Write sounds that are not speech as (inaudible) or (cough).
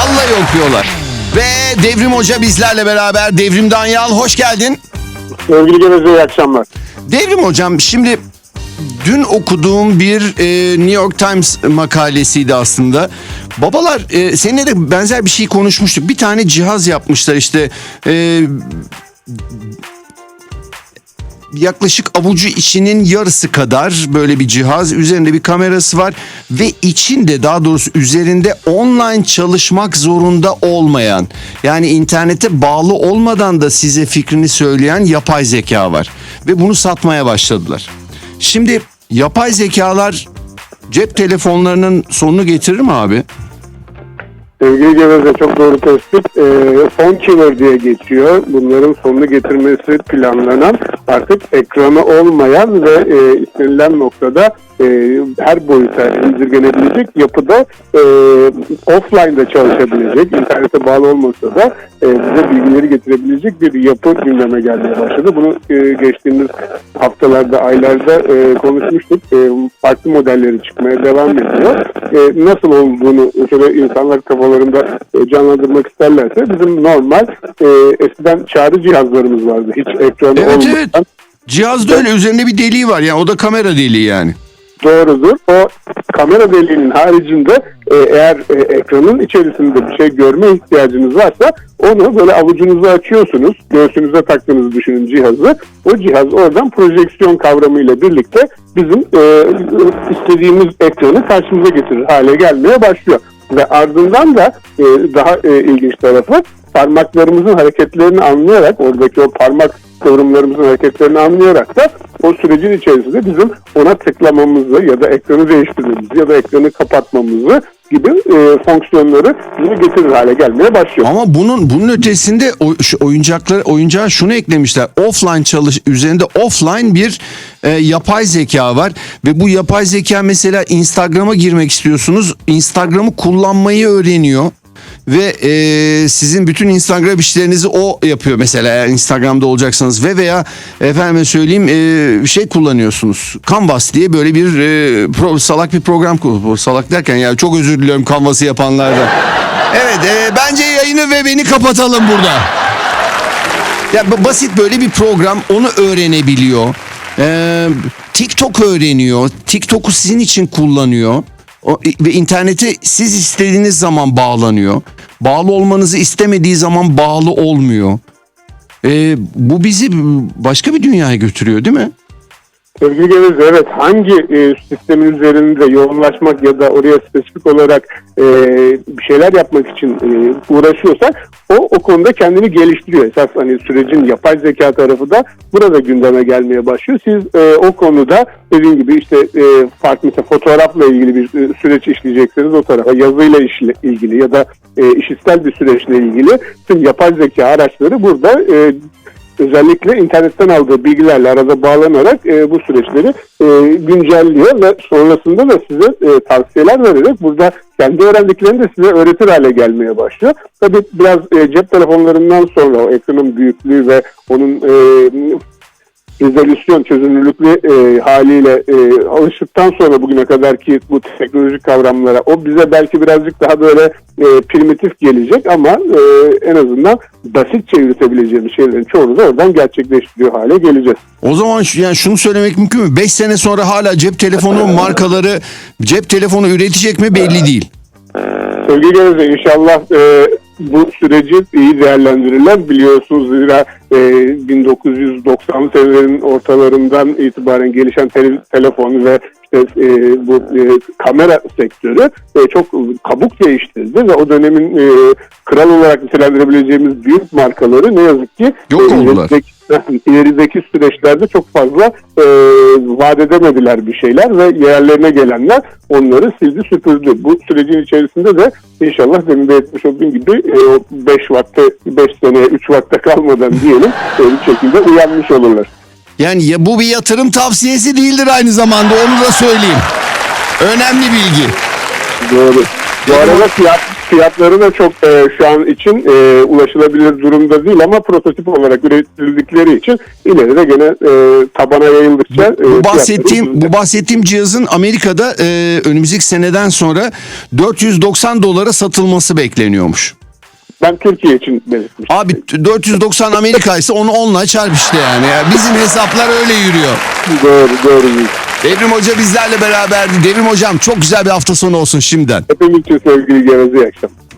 Vallahi okuyorlar. Ve Devrim Hoca bizlerle beraber. Devrim Danyal hoş geldin. Sevgili Geveze iyi akşamlar. Devrim Hocam şimdi dün okuduğum bir e, New York Times makalesiydi aslında. Babalar e, seninle de benzer bir şey konuşmuştuk. Bir tane cihaz yapmışlar işte e, yaklaşık avucu içinin yarısı kadar böyle bir cihaz. Üzerinde bir kamerası var ve içinde daha doğrusu üzerinde online çalışmak zorunda olmayan yani internete bağlı olmadan da size fikrini söyleyen yapay zeka var. Ve bunu satmaya başladılar. Şimdi yapay zekalar cep telefonlarının sonunu getirir mi abi? Sevgili Geveze çok doğru tespit. E, phone killer diye geçiyor. Bunların sonunu getirmesi planlanan artık ekranı olmayan ve e, istenilen noktada e, her boyuta indirgenebilecek yapıda e, offline'da çalışabilecek, internete bağlı olmasa da e, bize bilgileri getirebilecek bir yapı gündeme gelmeye başladı. Bunu e, geçtiğimiz haftalarda, aylarda e, konuşmuştuk. E, farklı modelleri çıkmaya devam ediyor. E, nasıl olduğunu şöyle insanlar kafalarında e, canlandırmak isterlerse bizim normal e, eskiden çağrı cihazlarımız vardı. Hiç ekranı Evet olmadan. evet. Cihazda öyle üzerinde bir deliği var yani o da kamera deliği yani. Doğrudur. O kamera deliğinin haricinde e, eğer e, ekranın içerisinde bir şey görme ihtiyacınız varsa onu böyle avucunuzu açıyorsunuz. Göğsünüze taktığınızı düşünün cihazı. O cihaz oradan projeksiyon kavramıyla birlikte bizim e, istediğimiz ekranı karşımıza getirir hale gelmeye başlıyor. Ve ardından da e, daha e, ilginç tarafı parmaklarımızın hareketlerini anlayarak oradaki o parmak kıvrımlarımızın hareketlerini anlayarak da o sürecin içerisinde bizim ona tıklamamızı ya da ekranı değiştirmemizi ya da ekranı kapatmamızı gibi e, fonksiyonları bize getirir hale gelmeye başlıyor. Ama bunun bunun ötesinde o, şu oyuncaklar oyuncağa şunu eklemişler. Offline çalış üzerinde offline bir e, yapay zeka var ve bu yapay zeka mesela Instagram'a girmek istiyorsunuz. Instagram'ı kullanmayı öğreniyor ve e, sizin bütün Instagram işlerinizi o yapıyor mesela eğer Instagram'da olacaksanız ve veya efendime söyleyeyim e, şey kullanıyorsunuz Canvas diye böyle bir e, pro- salak bir program. Salak derken ya çok özür diliyorum Canvas'ı yapanlardan. Evet e, bence yayını ve beni kapatalım burada. Ya basit böyle bir program onu öğrenebiliyor. Ee, TikTok öğreniyor. TikTok'u sizin için kullanıyor. O, ve internete siz istediğiniz zaman bağlanıyor. Bağlı olmanızı istemediği zaman bağlı olmuyor. Ee, bu bizi başka bir dünyaya götürüyor değil mi? Sevgili Geveze evet hangi e, sistemin üzerinde yoğunlaşmak ya da oraya spesifik olarak e, bir şeyler yapmak için e, uğraşıyorsak o o konuda kendini geliştiriyor. Esas hani sürecin yapay zeka tarafı da burada gündeme gelmeye başlıyor. Siz e, o konuda dediğim gibi işte e, farklı mesela fotoğrafla ilgili bir e, süreç işleyecekseniz o tarafa yazıyla işle, ilgili ya da e, işitsel bir süreçle ilgili tüm yapay zeka araçları burada e, özellikle internetten aldığı bilgilerle arada bağlanarak e, bu süreçleri e, güncelliyor ve sonrasında da size e, tavsiyeler vererek burada kendi öğrendiklerini de size öğretir hale gelmeye başlıyor. Tabii biraz e, cep telefonlarından sonra o ekranın büyüklüğü ve onun e, rezolüsyon çözünürlüklü e, haliyle e, alıştıktan sonra bugüne kadar ki bu teknolojik kavramlara o bize belki birazcık daha böyle e, primitif gelecek ama e, en azından basitçe yürütebileceğimiz şeylerin çoğunu da oradan gerçekleştiriyor hale geleceğiz. O zaman yani şunu söylemek mümkün mü? 5 sene sonra hala cep telefonu (laughs) markaları cep telefonu üretecek mi belli değil. Sevgili Geveze inşallah e, bu süreci iyi değerlendirirler. Biliyorsunuz zira e, 1990'lı senelerin ortalarından itibaren gelişen tele- telefon ve işte, e, bu e, kamera sektörü e, çok kabuk değiştirdi ve o dönemin e, kral olarak nitelendirebileceğimiz büyük markaları ne yazık ki Yok e, oldular. ilerideki- ilerideki süreçlerde çok fazla e, vaat edemediler bir şeyler ve yerlerine gelenler onları sildi süpürdü. Bu sürecin içerisinde de inşallah demin de etmiş olduğum gibi 5 vakte 5 seneye 3 vakte kalmadan diyelim e, bir şekilde uyanmış olurlar. Yani ya bu bir yatırım tavsiyesi değildir aynı zamanda onu da söyleyeyim. Önemli bilgi. Doğru. Bu arada fiyat, fiyatları da çok e, şu an için e, ulaşılabilir durumda değil ama prototip olarak üretildikleri için ileride gene e, tabana yayıldıkça e, Bu fiyatları bahsettiğim bu bahsettiğim cihazın Amerika'da e, önümüzdeki seneden sonra 490 dolara satılması bekleniyormuş. ben Türkiye için belirtmiştim. Abi 490 Amerika ise onu onunla çarp işte yani. Ya Bizim hesaplar öyle yürüyor. Doğru doğru. Devrim Hoca bizlerle beraberdi. Devrim Hocam çok güzel bir hafta sonu olsun şimdiden. Hepimiz için sevgili Geveze iyi akşamlar.